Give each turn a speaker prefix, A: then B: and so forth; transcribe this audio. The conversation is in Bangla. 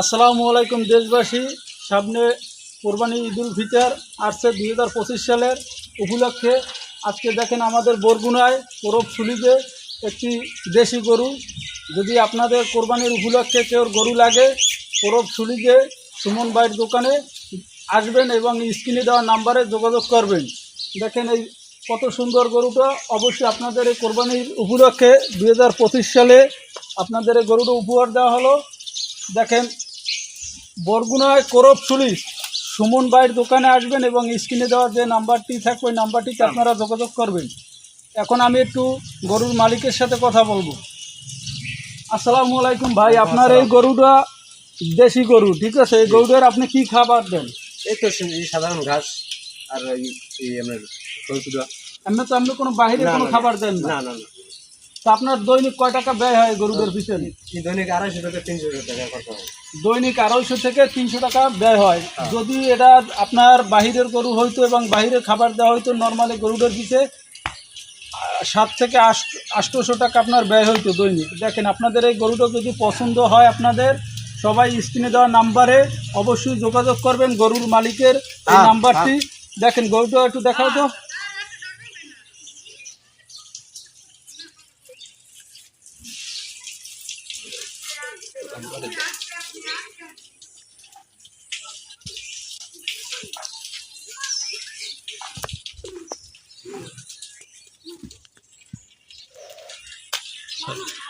A: আসসালামু আলাইকুম, দেশবাসী। সামনে কোরবানি ঈদুল ফিতর আসছে দুই হাজার পঁচিশ সালের উপলক্ষে। আজকে দেখেন আমাদের বরগুনায় করব সুলিতে একটি দেশি গরু। যদি আপনাদের কোরবানির উপলক্ষে কেউ গরু লাগে করব সুলিতে সুমন বাইর দোকানে আসবেন এবং স্ক্রিনে দেওয়া নাম্বারে যোগাযোগ করবেন। দেখেন এই কত সুন্দর গরুটা। অবশ্যই আপনাদের এই কোরবানির উপলক্ষে দুই হাজার পঁচিশ সালে আপনাদের এই গরুটা উপহার দেওয়া হলো। দেখেন বরগুনায় করব সুলিশ সুমন বাইয়ের দোকানে আসবেন এবং স্ক্রিনে দেওয়া যে নাম্বারটি থাকবে ওই নাম্বারটিতে আপনারা যোগাযোগ করবেন। এখন আমি একটু গরুর মালিকের সাথে কথা বলব। আসসালামু আলাইকুম ভাই আপনার এই গরুটা দেশি গরু ঠিক আছে? এই গরুটার আপনি কি খাবার দেন?
B: এই তো এই সাধারণ ঘাস আর এই আপনার
A: এমনি তো আপনি কোনো বাইরে কোনো খাবার দেন না
B: না না।
A: তা আপনার দৈনিক কয় টাকা ব্যয় হয় গরুদের পিছনে?
B: দৈনিক আড়াইশো টাকা তিনশো টাকা খরচা হয়।
A: দৈনিক আড়াইশো থেকে তিনশো টাকা ব্যয় হয়। যদি এটা আপনার বাহিরের গরু হইতো এবং বাহিরে খাবার দেওয়া হইতো নর্মালি গরুদের পিছে সাত থেকে আট আটশোশো টাকা আপনার ব্যয় হইতো দৈনিক। দেখেন আপনাদের এই গরুটা যদি পছন্দ হয় আপনাদের সবাই স্ক্রিনে দেওয়া নাম্বারে অবশ্যই যোগাযোগ করবেন গরুর মালিকের এই
B: হ্যাঁ,
A: নাম্বারটি। দেখেন গরুটা একটু দেখাও তো। Ben böyle Thank you.